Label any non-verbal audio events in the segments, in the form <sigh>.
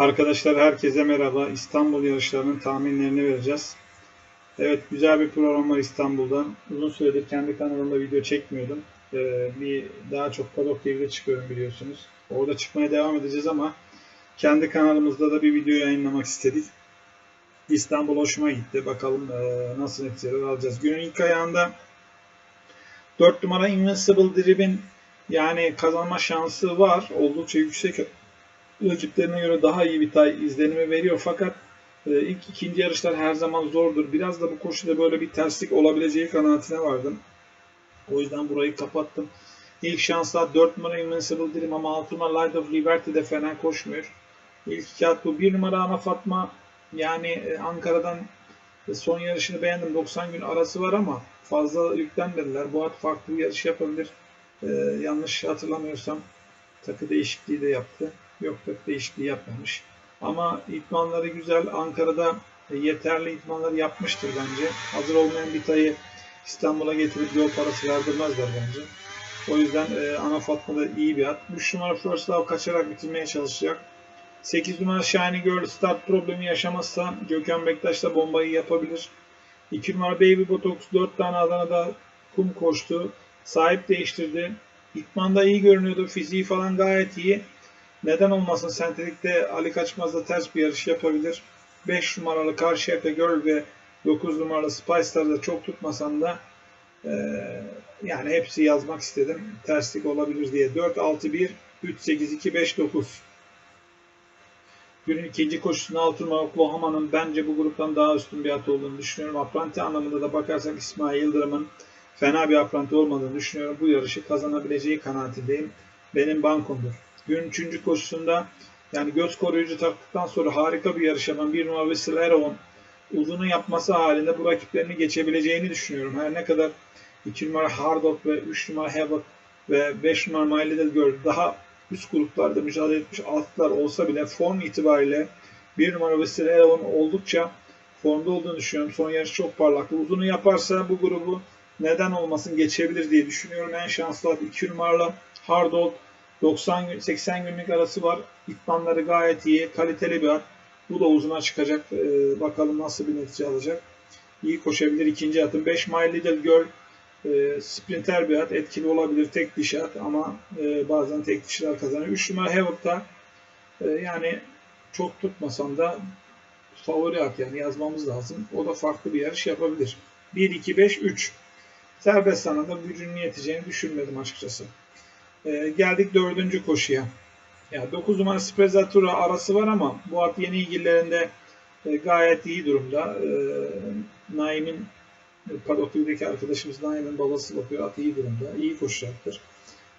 Arkadaşlar herkese merhaba. İstanbul yarışlarının tahminlerini vereceğiz. Evet güzel bir program var İstanbul'dan. Uzun süredir kendi kanalımda video çekmiyordum. Ee, bir daha çok Paddock TV'de çıkıyorum biliyorsunuz. Orada çıkmaya devam edeceğiz ama kendi kanalımızda da bir video yayınlamak istedik. İstanbul hoşuma gitti. Bakalım e, nasıl neticeler alacağız. Günün ilk ayağında 4 numara Invincible Drip'in yani kazanma şansı var. Oldukça yüksek rakiplerine göre daha iyi bir tay izlenimi veriyor fakat e, ilk ikinci yarışlar her zaman zordur. Biraz da bu koşuda böyle bir terslik olabileceği kanaatine vardım. O yüzden burayı kapattım. İlk şanslar 4 numara Invincible Dream ama 6 numara Light of Liberty de fena koşmuyor. İlk iki at bu. 1 numara Ana Fatma yani e, Ankara'dan e, son yarışını beğendim. 90 gün arası var ama fazla yüklenmediler. Bu at farklı bir yarış yapabilir. Ee, yanlış hatırlamıyorsam takı değişikliği de yaptı. Yok takı değişikliği yapmamış. Ama itmanları güzel. Ankara'da e, yeterli itmanları yapmıştır bence. Hazır olmayan bir tayı İstanbul'a getirip yol parası verdirmezler bence. O yüzden e, Ana Fatma da iyi bir at. 3 numara First Love kaçarak bitirmeye çalışacak. 8 numara Shiny Girl start problemi yaşamazsa Gökhan Bektaş da bombayı yapabilir. 2 numara Baby Botox 4 tane Adana'da kum koştu. Sahip değiştirdi. İtmanda iyi görünüyordu. Fiziği falan gayet iyi. Neden olmasın sentetikte Ali Kaçmaz'da ters bir yarış yapabilir. 5 numaralı Karşıyaka Girl ve 9 numaralı Spice'larda çok tutmasam da e, yani hepsi yazmak istedim. Terslik olabilir diye. 4, 6, 1, 3, 8, 2, 5, 9. Günün ikinci koşusunda 6 numaralı Oklahoma'nın bence bu gruptan daha üstün bir at olduğunu düşünüyorum. Apranti anlamında da bakarsak İsmail Yıldırım'ın fena bir apranti olmadığını düşünüyorum. Bu yarışı kazanabileceği kanaatindeyim. Benim bankomdur. Günün üçüncü koşusunda yani göz koruyucu taktıktan sonra harika bir yarış yapan bir numara Whistle Aeron uzunu yapması halinde bu rakiplerini geçebileceğini düşünüyorum. Her ne kadar 2 numara Hardot ve 3 numara Havoc ve 5 numara My Little Girl daha üst gruplarda mücadele etmiş atlar olsa bile form itibariyle bir numara Whistle Aeron oldukça formda olduğunu düşünüyorum. Son yarış çok parlaktı. Uzunu yaparsa bu grubu neden olmasın geçebilir diye düşünüyorum. En şanslı at 2 numaralı Hardot 90-80 günlük arası var. İtmanları gayet iyi. Kaliteli bir at. Bu da uzuna çıkacak. Ee, bakalım nasıl bir netice alacak. İyi koşabilir. ikinci atın. 5 Mile Little Girl e, sprinter bir at. Etkili olabilir. Tek dişi at ama e, bazen tek dişiler kazanıyor. 3 numara Havoc'ta e, yani çok tutmasam da favori at yani yazmamız lazım. O da farklı bir yarış yapabilir. 1, 2, 5, 3. Serbest sanada gücünün yeteceğini düşünmedim açıkçası. Ee, geldik dördüncü koşuya. Ya 9 numara Sprezzatura arası var ama bu at yeni ilgililerinde e, gayet iyi durumda. E, Naim'in e, Padoklu'daki arkadaşımız Naim'in babası bakıyor. At iyi durumda. İyi koşacaktır.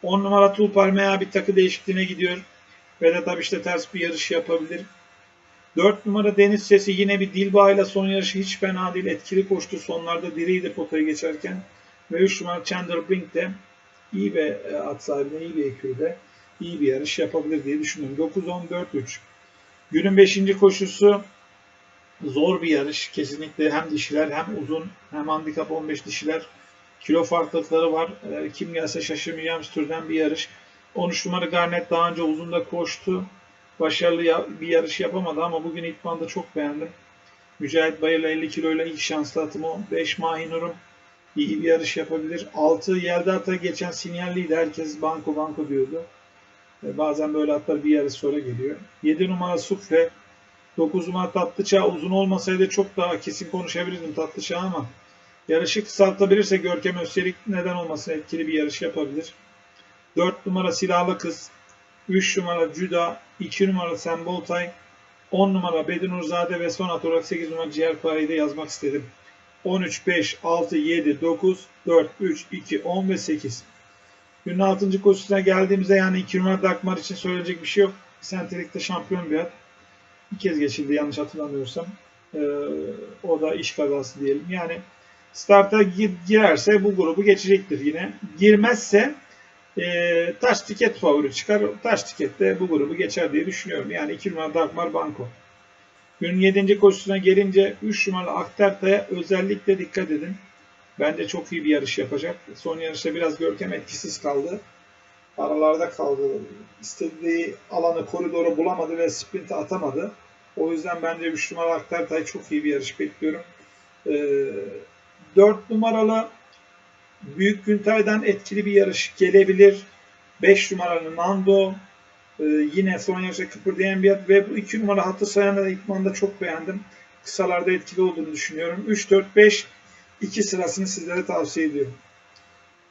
10 numara Tulpalmea bir takı değişikliğine gidiyor. Ve de tabii işte ters bir yarış yapabilir. 4 numara Deniz Sesi yine bir Dilba ile son yarışı hiç fena değil. Etkili koştu. Sonlarda diriydi potayı geçerken. Ve 3 numara Chandler Blink de iyi bir at sahibine, iyi bir ekürde iyi bir yarış yapabilir diye düşünüyorum. 9-10-4-3. Günün 5. koşusu zor bir yarış. Kesinlikle hem dişiler hem uzun hem handikap 15 dişiler. Kilo farklılıkları var. Kim gelse şaşırmayacağım türden bir yarış. 13 numara Garnet daha önce uzunda koştu. Başarılı bir yarış yapamadı ama bugün İtman'da çok beğendim. Mücahit Bayır'la 50 kiloyla ilk şanslı atımı 5 Mahinur'un iyi bir yarış yapabilir. 6 yerde ata geçen sinyalliydi. Herkes banko banko diyordu. E, bazen böyle atlar bir yarış sonra geliyor. 7 numara Sufle. 9 numara Tatlıçağ uzun olmasaydı çok daha kesin konuşabilirdim Tatlıçağ ama yarışı kısaltabilirse Görkem Özçelik neden olmasın etkili bir yarış yapabilir. 4 numara Silahlı Kız. 3 numara Cüda. 2 numara Semboltay. 10 numara Bedinurzade ve son olarak 8 numara Ciğerpare'yi de yazmak istedim. 13, 5, 6, 7, 9, 4, 3, 2, 10 ve 8. Günün 6. koşusuna geldiğimizde yani 2 numara Dagmar için söyleyecek bir şey yok. Sentelikte şampiyon bir at. Bir kez geçildi yanlış hatırlamıyorsam. Ee, o da iş kazası diyelim. Yani starta gir, girerse bu grubu geçecektir yine. Girmezse e, taş tiket favori çıkar. Taş tikette bu grubu geçer diye düşünüyorum. Yani 2 numara Dagmar Banko. Günün 7. koşusuna gelince 3 numaralı Akterta'ya özellikle dikkat edin. Bence çok iyi bir yarış yapacak. Son yarışta biraz Görkem etkisiz kaldı. aralarda kaldı. İstediği alanı, koridoru bulamadı ve sprint atamadı. O yüzden bence 3 numara Aktartay çok iyi bir yarış bekliyorum. Ee, 4 numaralı Büyük Güntay'dan etkili bir yarış gelebilir. 5 numaralı Nando ee, yine son yarışta kıpırdayan bir at ve bu 2 numara hattı sayanı da İtman'da çok beğendim. Kısalarda etkili olduğunu düşünüyorum. 3, 4, 5 2 sırasını sizlere tavsiye ediyorum.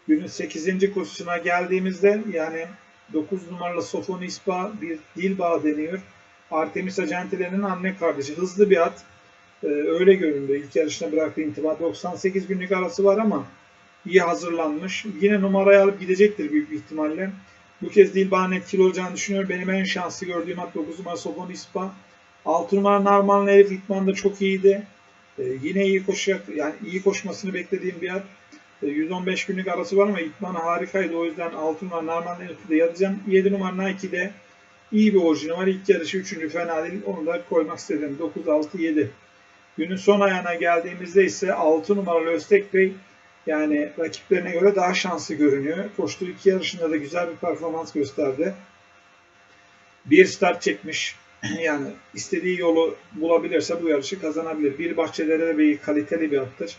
Günün 8. kursuna geldiğimizde yani 9 numaralı Sofon İspa bir dil bağı deniyor. Artemis Acentile'nin anne kardeşi. Hızlı bir at. Ee, öyle göründü. İlk yarışına bıraktığı intiba. 98 günlük arası var ama iyi hazırlanmış. Yine numarayı alıp gidecektir büyük bir ihtimalle. Bu kez Dilbağ'ın etkili olacağını düşünüyorum. Benim en şanslı gördüğüm at 9 numara Sofon İspa. 6 numara Narman Elif İtman'da çok iyiydi. Ee, yine iyi koşacak. Yani iyi koşmasını beklediğim bir at. 115 günlük arası var ama İtman harikaydı. O yüzden 6 numara Narman Elif'i de yazacağım. 7 numara Nike'de iyi bir orijini var. İlk yarışı 3. fena değil. Onu da koymak istedim. 9, 6, 7. Günün son ayağına geldiğimizde ise 6 numaralı Öztek Bey yani rakiplerine göre daha şanslı görünüyor. Koştuğu iki yarışında da güzel bir performans gösterdi. Bir start çekmiş. <clears throat> Yani istediği yolu bulabilirse bu yarışı kazanabilir. Bir bahçelere de kaliteli bir attır.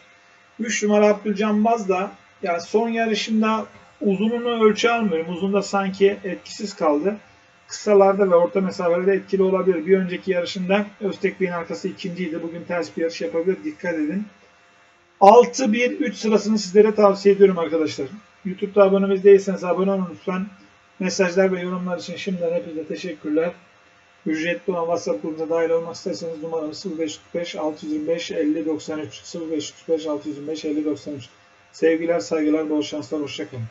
3 numara Abdülcan Baz da yani son yarışında uzununu ölçü almıyorum. Uzunda sanki etkisiz kaldı. Kısalarda ve orta mesafelerde etkili olabilir. Bir önceki yarışında Öztek Bey'in arkası ikinciydi. Bugün ters bir yarış yapabilir. Dikkat edin. 6-1-3 sırasını sizlere tavsiye ediyorum arkadaşlar. YouTube'da abonemiz değilseniz abone olun lütfen. Mesajlar ve yorumlar için şimdiden hepinize teşekkürler. Ücretli olan WhatsApp grubuna dahil olmak isterseniz numaramız 0545 625 50 93 0545 625 50 93 Sevgiler, saygılar, bol şanslar, hoşçakalın.